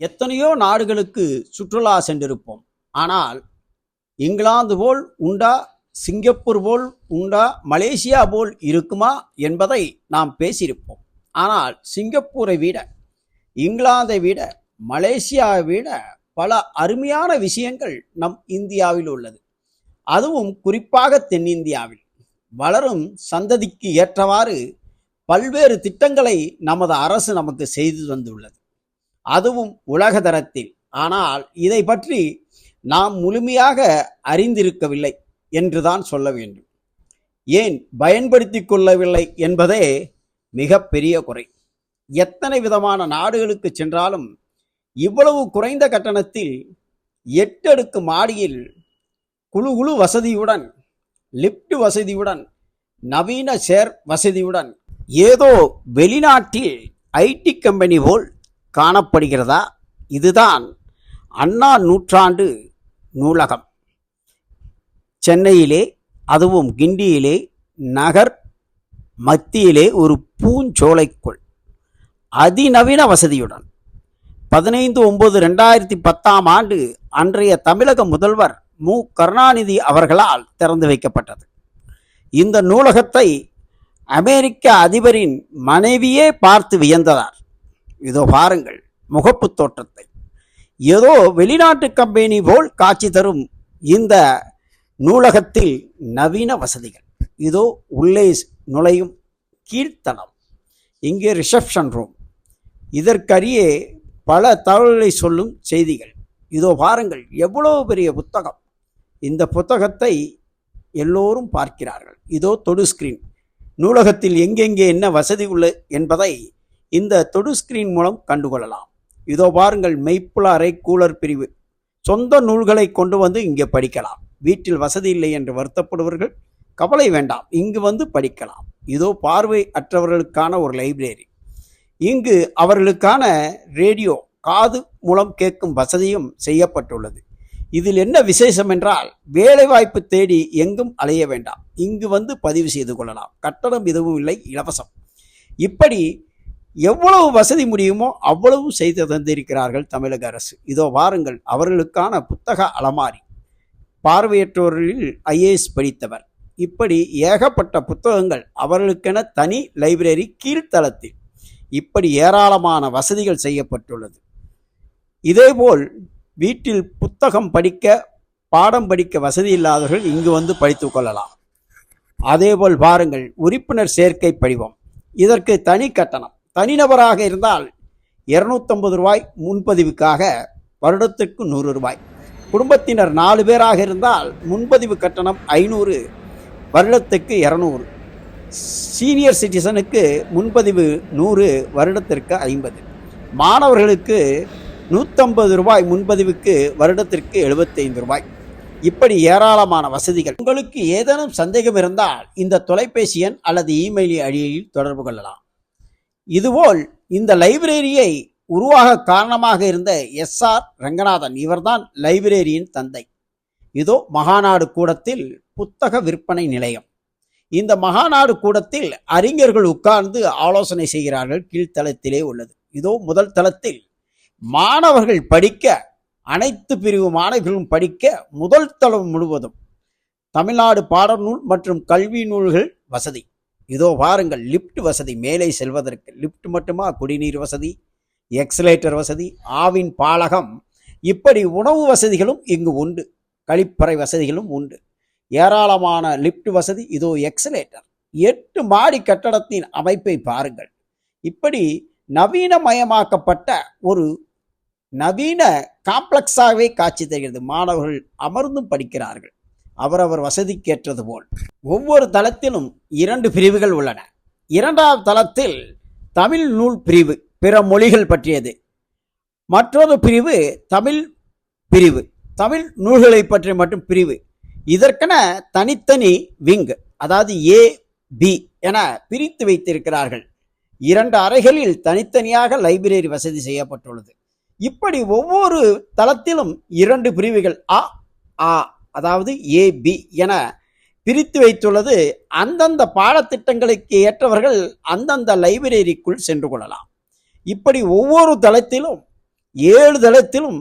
எத்தனையோ நாடுகளுக்கு சுற்றுலா சென்றிருப்போம். ஆனால் இங்கிலாந்து போல் உண்டா சிங்கப்பூர் போல் உண்டா மலேசியா போல் இருக்குமா என்பதை நாம் பேசியிருப்போம். ஆனால் சிங்கப்பூரை விட இங்கிலாந்தை விட மலேசியாவை விட பல அருமையான விஷயங்கள் நம் இந்தியாவில் உள்ளது. அதுவும் குறிப்பாக தென்னிந்தியாவில். வளரும் சந்ததிக்கு ஏற்றவாறு பல்வேறு திட்டங்களை நமது அரசு நமக்கு செய்து வந்துள்ளது அதுவும் உலக தரத்தில் ஆனால் இதை பற்றி நாம் முழுமையாக அறிந்திருக்கவில்லை என்றுதான் சொல்ல வேண்டும். ஏன் பயன்படுத்தி கொள்ளவில்லை என்பதே மிக பெரிய குறை. எத்தனை விதமான நாடுகளுக்கு சென்றாலும் இவ்வளவு குறைந்த கட்டணத்தில் எட்டடுக்கு மாடியில் குழு குழு வசதியுடன் லிப்ட் வசதியுடன் நவீன சேர் வசதியுடன் ஏதோ வெளிநாட்டில் ஐடி கம்பெனி போல் காணப்படுகிறதா? இதுதான் அண்ணா நூற்றாண்டு நூலகம். சென்னையிலே அதுவும் கிண்டியிலே நகர் மத்தியிலே ஒரு பூஞ்சோலைக்குள் அதிநவீன வசதியுடன் பதினைந்து ஒன்பது ரெண்டாயிரத்தி பத்தாம் ஆண்டு அன்றைய தமிழக முதல்வர் மு. கருணாநிதி அவர்களால் திறந்து வைக்கப்பட்டது. இந்த நூலகத்தை அமெரிக்க அதிபரின் மனைவியே பார்த்து வியந்ததார். இதோ பாருங்கள் முகப்பு தோற்றத்தை. ஏதோ வெளிநாட்டு கம்பெனி போல் காட்சி தரும் இந்த நூலகத்தில் நவீன வசதிகள். இதோ உள்ளே நுழையும் கீர்த்தனம் இங்கே ரிசப்ஷன் ரூம். இதற்கரியே பல தகவல்களை சொல்லும் செய்திகள். இதோ பாருங்கள் எவ்வளவு பெரிய புத்தகம். இந்த புத்தகத்தை எல்லோரும் பார்க்கிறார்கள். இதோ தொடு ஸ்கிரீன் நூலகத்தில் எங்கெங்கே என்ன வசதி உள்ளது என்பதை இந்த தொடு ஸ்கிரீன் மூலம் கண்டுகொள்ளலாம். இதோ பாருங்கள் மெய்ப்புல அறை கூலர் பிரிவு. சொந்த நூல்களை கொண்டு வந்து இங்கே படிக்கலாம். வீட்டில் வசதி இல்லை என்று வருத்தப்படுவர்கள் கவலை வேண்டாம் இங்கு வந்து படிக்கலாம். இதோ பார்வை அற்றவர்களுக்கான ஒரு லைப்ரரி. இங்கு அவர்களுக்கான ரேடியோ காது மூலம் கேட்கும் வசதியும் செய்யப்பட்டுள்ளது. இதில் என்ன விசேஷம் என்றால் வேலைவாய்ப்பு தேடி எங்கும் அலைய வேண்டாம். இங்கு வந்து பதிவு செய்து கொள்ளலாம். கட்டணம் எதுவும் இல்லை இலவசம். இப்படி எவ்வளவு வசதி முடியுமோ அவ்வளவு செய்து தந்திருக்கிறார்கள் தமிழக அரசு. இதோ வாருங்கள் அவர்களுக்கான புத்தக அலமாரி. பார்வையற்றோரில் ஐஏஎஸ் படித்தவர். இப்படி ஏகப்பட்ட புத்தகங்கள் அவர்களுக்கென தனி லைப்ரரி கீழ்த்தளத்தில். இப்படி ஏராளமான வசதிகள் செய்யப்பட்டுள்ளது. இதேபோல் வீட்டில் புத்தகம் படிக்க பாடம் படிக்க வசதி இல்லாதவர்கள் இங்கு வந்து படித்து கொள்ளலாம். அதேபோல் பாருங்கள் உறுப்பினர் சேர்க்கை படிவம். இதற்கு தனி கட்டணம். தனிநபராக இருந்தால் இருநூத்தம்பது ரூபாய் முன்பதிவுக்காக வருடத்திற்கு நூறு ரூபாய். குடும்பத்தினர் நாலு பேராக இருந்தால் முன்பதிவு கட்டணம் ஐநூறு வருடத்துக்கு இரநூறு. சீனியர் சிட்டிசனுக்கு முன்பதிவு நூறு வருடத்திற்கு ஐம்பது. மாணவர்களுக்கு நூற்றம்பது ரூபாய் முன்பதிவுக்கு வருடத்திற்கு எழுபத்தைந்து ரூபாய். இப்படி ஏராளமான வசதிகள். உங்களுக்கு ஏதேனும் சந்தேகம் இருந்தால் இந்த தொலைபேசி எண் அல்லது இமெயில் அடியில் தொடர்பு கொள்ளலாம். இதுபோல் இந்த லைப்ரரியை உருவாக காரணமாக இருந்த எஸ் ஆர் ரங்கநாதன் இவர்தான் லைப்ரரியின் தந்தை. இதோ மகாநாடு கூடத்தில் புத்தக விற்பனை நிலையம். இந்த மகாநாடு கூடத்தில் அறிஞர்கள் உட்கார்ந்து ஆலோசனை செய்கிறார்கள் கீழ்த்தளத்திலே உள்ளது. இதோ முதல் தளத்தில் மாணவர்கள் படிக்க அனைத்து பிரிவு மாணவர்களும் படிக்க முதல் தளம் முழுவதும் தமிழ்நாடு பாடநூல் மற்றும் கல்வி நூல்கள் வசதி. இதோ பாருங்கள் லிஃப்ட் வசதி மேலே செல்வதற்கு. லிஃப்ட் மட்டுமா? குடிநீர் வசதி எக்ஸலேட்டர் வசதி ஆவின் பாலகம். இப்படி உணவு வசதிகளும் இங்கு உண்டு. கழிப்பறை வசதிகளும் உண்டு. ஏராளமான லிஃப்ட் வசதி இதோ எக்ஸலேட்டர். எட்டு மாடி கட்டடத்தின் அமைப்பை பாருங்கள். இப்படி நவீனமயமாக்கப்பட்ட ஒரு நவீன காம்ப்ளெக்ஸாகவே காட்சி தருகிறது. மாணவர்கள் அமர்ந்தும் படிக்கிறார்கள். அவரவர் வசதிக்கேற்றது போல். ஒவ்வொரு தளத்திலும் இரண்டு பிரிவுகள் உள்ளன. இரண்டாவது தளத்தில் தமிழ் நூல் பிரிவு பிற மொழிகள் பற்றியது. மற்றொரு பிரிவு தமிழ் பிரிவு தமிழ் நூல்களை பற்றி மட்டும் பிரிவு. இதற்கென தனித்தனி விங் அதாவது ஏ பி என பிரித்து வைத்திருக்கிறார்கள். இரண்டு அறைகளில் தனித்தனியாக லைப்ரரி வசதி செய்யப்பட்டுள்ளது. இப்படி ஒவ்வொரு தளத்திலும் இரண்டு பிரிவுகள் அ ஆ அதாவது ஏபி என பிரித்து வைத்துள்ளது. அந்தந்த பாடத்திட்டங்களுக்கு ஏற்றவர்கள் அந்தந்த லைப்ரரிக்குள் சென்று கொள்ளலாம். இப்படி ஒவ்வொரு தளத்திலும் ஏழு தளத்திலும்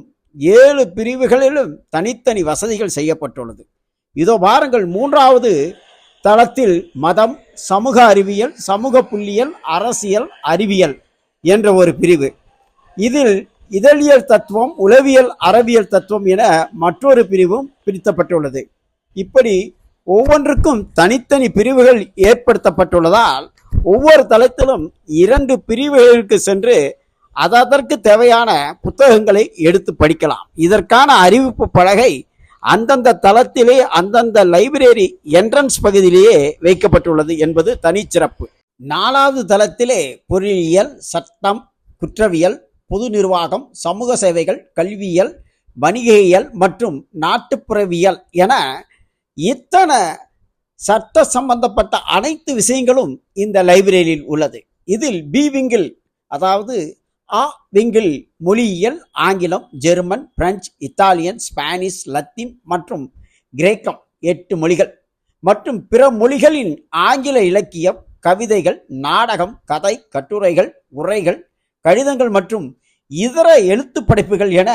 ஏழு பிரிவுகளிலும் தனித்தனி வசதிகள் செய்யப்பட்டுள்ளது. இதோ பாருங்கள் மூன்றாவது தளத்தில் மதம் சமூக அறிவியல் சமூக புள்ளியல் அரசியல் அறிவியல் என்ற ஒரு பிரிவு. இதில் இதழியல் தத்துவம் உளவியல் அறவியல் தத்துவம் என மற்றொரு பிரிவும் பிரித்தப்பட்டுள்ளது. இப்படி ஒவ்வொன்றுக்கும் தனித்தனி பிரிவுகள் ஏற்படுத்தப்பட்டுள்ளதால் ஒவ்வொரு தளத்திலும் இரண்டு பிரிவுகளுக்கு சென்று அதற்கு தேவையான புத்தகங்களை எடுத்து படிக்கலாம். இதற்கான அறிவிப்பு பலகை அந்தந்த தளத்திலே அந்தந்த லைப்ரரி என்ட்ரன்ஸ் பகுதியிலேயே வைக்கப்பட்டுள்ளது என்பது தனிச்சிறப்பு. நாலாவது தளத்திலே பொறியியல் சட்டம் குற்றவியல் பொது நிர்வாகம் சமூக சேவைகள் கல்வியியல் வணிகையியல் மற்றும் நாட்டுப்புறவியல் என இத்தனை சட்ட சம்பந்தப்பட்ட அனைத்து விஷயங்களும் இந்த லைப்ரரியில் உள்ளது. இதில் பி விங்கில் அதாவது ஆ விங்கில் மொழியியல் ஆங்கிலம் German French Italian Spanish Latin மற்றும் கிரேக்கம் எட்டு மொழிகள் மற்றும் பிற மொழிகளின் ஆங்கில இலக்கியம் கவிதைகள் நாடகம் கதை கட்டுரைகள் உரைகள் கடிதங்கள் மற்றும் இதர எழுத்து படைப்புகள் என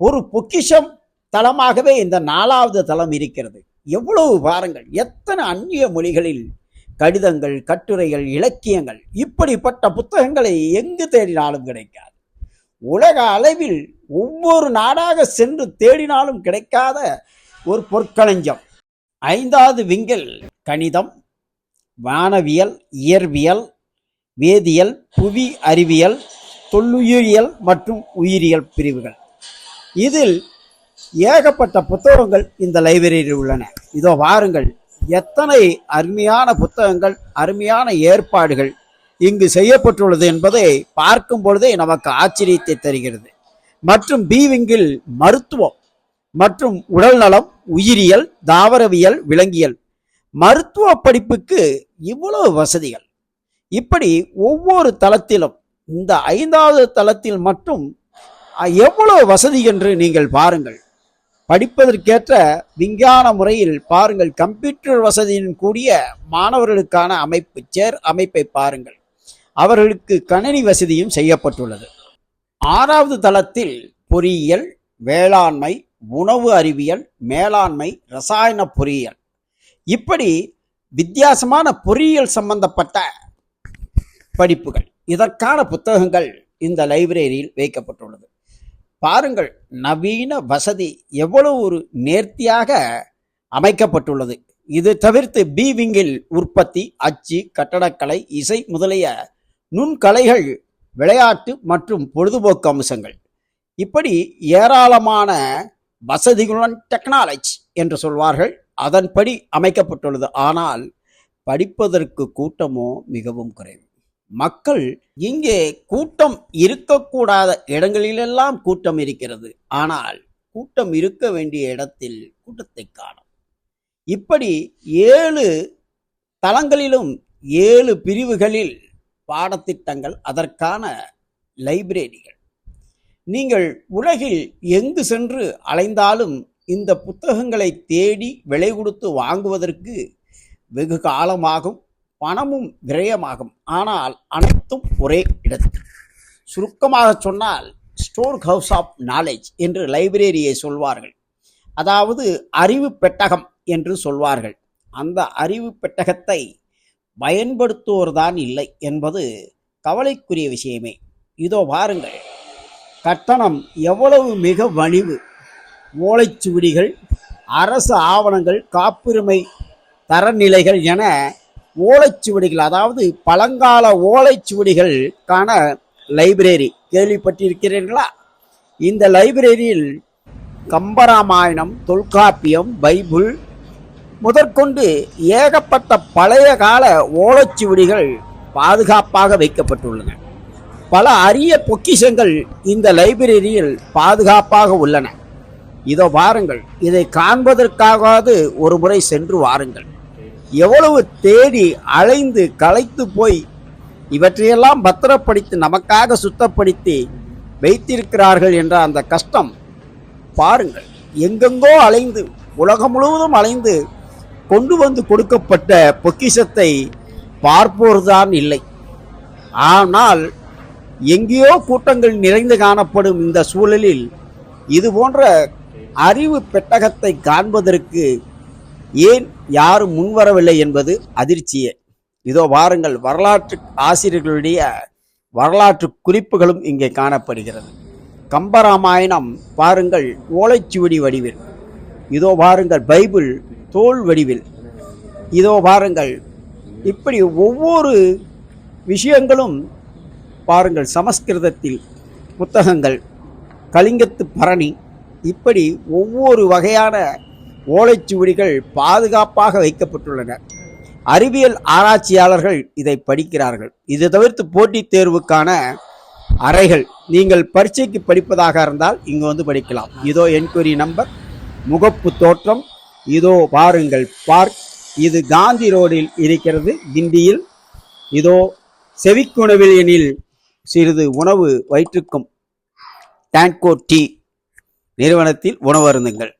ஒரு பொக்கிஷம் தளமாகவே இந்த நாலாவது தளம் இருக்கிறது. எவ்வளவு பாருங்கள் எத்தனை அந்நிய மொழிகளில் கடிதங்கள் கட்டுரைகள் இலக்கியங்கள் இப்படிப்பட்ட புத்தகங்களை எங்கு தேடினாலும் கிடைக்காது. உலக அளவில் ஒவ்வொரு நாடாக சென்று தேடினாலும் கிடைக்காத ஒரு பொற்களஞ்சம் ஐந்தாவது விங்கில் கணிதம் வானவியல் இயற்பியல் வேதியியல் புவி அறிவியல் தொல்லுயிரியல் மற்றும் உயிரியல் பிரிவுகள். இதில் ஏகப்பட்ட புத்தகங்கள் இந்த லைப்ரரியில் உள்ளன. இதோ வாருங்கள். எத்தனை அருமையான புத்தகங்கள் அருமையான ஏற்பாடுகள் இங்கு செய்யப்பட்டுள்ளது என்பதை பார்க்கும் பொழுதே நமக்கு ஆச்சரியத்தை தருகிறது. மற்றும் பீவிங்கில் மருத்துவம் மற்றும் உடல்நலம் உயிரியல் தாவரவியல் விலங்கியல் மருத்துவ படிப்புக்கு இவ்வளவு வசதிகள். இப்படி ஒவ்வொரு தளத்திலும் இந்த ஐந்தாவது தளத்தில் மட்டும் எவ்வளவு வசதி என்று நீங்கள் பாருங்கள். படிப்பதற்கேற்ற விஞ்ஞான முறையில் பாருங்கள் கம்ப்யூட்டர் வசதியின் கூடிய மாணவர்களுக்கான அமைப்பு சேர் அமைப்பை பாருங்கள். அவர்களுக்கு கணினி வசதியும் செய்யப்பட்டுள்ளது. ஆறாவது தளத்தில் பொறியியல் வேளாண்மை உணவு அறிவியல் மேலாண்மை ரசாயன பொறியியல். இப்படி வித்தியாசமான பொறியியல் சம்பந்தப்பட்ட படிப்புகள். இதற்கான புத்தகங்கள் இந்த லைப்ரரியில் வைக்கப்பட்டுள்ளது. பாருங்கள் நவீன வசதி எவ்வளவு ஒரு நேர்த்தியாக அமைக்கப்பட்டுள்ளது. இது தவிர்த்து பி விங்கில் உற்பத்தி அச்சு கட்டடக்கலை இசை முதலிய நுண்கலைகள் விளையாட்டு மற்றும் பொழுதுபோக்கு அம்சங்கள். இப்படி ஏராளமான வசதிகளுடன் டெக்னாலஜி என்று சொல்வார்கள் அதன்படி அமைக்கப்பட்டுள்ளது. ஆனால் படிப்பதற்கு கூட்டமோ மிகவும் குறைவு. மக்கள் இங்கே கூட்டம் இருக்கக்கூடாத இடங்களிலெல்லாம் கூட்டம் இருக்கிறது. ஆனால் கூட்டம் இருக்க வேண்டிய இடத்தில் கூட்டத்தை காணும். இப்படி ஏழு தளங்களிலும் ஏழு பிரிவுகளில் பாடத்திட்டங்கள் அதற்கான லைப்ரரிகள். நீங்கள் உலகில் எங்கு சென்று அலைந்தாலும் இந்த புத்தகங்களை தேடி விலை கொடுத்து வாங்குவதற்கு வெகு காலமாகும். பணமும் விரயமாகும். ஆனால் அனைத்தும் ஒரே இடத்தில். சுருக்கமாக சொன்னால் ஸ்டோர் ஹவுஸ் ஆஃப் நாலேஜ் என்று லைப்ரரியை சொல்வார்கள். அதாவது அறிவு பெட்டகம் என்று சொல்வார்கள். அந்த அறிவு பெட்டகத்தை பயன்படுத்துவோர்தான் இல்லை என்பது கவலைக்குரிய விஷயமே. இதோ பாருங்கள். கட்டணம் எவ்வளவு மிக வலிவு. ஓலைச்சுவடிகள் அரசு ஆவணங்கள் காப்புரிமை தரநிலைகள் என ஓலைச்சுவடிகள் அதாவது பழங்கால ஓலைச்சுவடிகளுக்கான லைப்ரரி. கேள்விப்பட்டிருக்கிறீர்களா? இந்த லைப்ரரியில் கம்பராமாயணம் தொல்காப்பியம் பைபிள் முதற்கொண்டு ஏகப்பட்ட பழைய கால ஓலைச்சுவடிகள் பாதுகாப்பாக வைக்கப்பட்டுள்ளன. பல அரிய பொக்கிஷங்கள் இந்த லைப்ரரியில் பாதுகாப்பாக உள்ளன. இதோ வாருங்கள் இதை காண்பதற்காகவாது ஒரு முறை சென்று வாருங்கள். எவ்வளவு தேடி அலைந்து களைத்து போய் இவற்றையெல்லாம் பத்திரப்படுத்தி நமக்காக சுத்தப்படுத்தி வைத்திருக்கிறார்கள் என்ற அந்த கஷ்டம் பாருங்கள் எங்கெங்கோ அலைந்து உலகம் முழுவதும் அலைந்து கொண்டு வந்து கொடுக்கப்பட்ட பொக்கிஷத்தை பார்ப்போர்தான் இல்லை. ஆனால் எங்கேயோ கூட்டங்கள் நிறைந்து காணப்படும் இந்த சூழலில் இது போன்ற அறிவு பெட்டகத்தை காண்பதற்கு ஏன் யாரும் முன்வரவில்லை என்பது அதிர்ச்சியே. இதோ வாருங்கள் வரலாற்று ஆசிரியர்களுடைய வரலாற்று குறிப்புகளும் இங்கே காணப்படுகிறது. கம்பராமாயணம் பாருங்கள் ஓலைச்சுவடி வடிவில். இதோ பாருங்கள் பைபிள் தோல் வடிவில். இதோ பாருங்கள் இப்படி ஒவ்வொரு விஷயங்களும் பாருங்கள் சமஸ்கிருதத்தில் புத்தகங்கள் கலிங்கத்து பரணி இப்படி ஒவ்வொரு வகையான ஓலைச்சுவடிகள் பாதுகாப்பாக வைக்கப்பட்டுள்ளன. அறிவியல் ஆராய்ச்சியாளர்கள் இதை படிக்கிறார்கள். இது தவிர்த்து போட்டித் தேர்வுக்கான அறைகள் நீங்கள் பரீட்சைக்கு படிப்பதாக இருந்தால் இங்கு வந்து படிக்கலாம். இதோ என்கொயரி நம்பர் முகப்பு தோற்றம் இதோ பாருங்கள் பார்க். இது காந்தி ரோடில் இருக்கிறது கிண்டியில். இதோ செவிக்குணவில் எனில் சிறிது உணவு வயிற்றுக்கும் டேங்கோ டீ நிறுவனத்தில் உணவருந்துங்கள்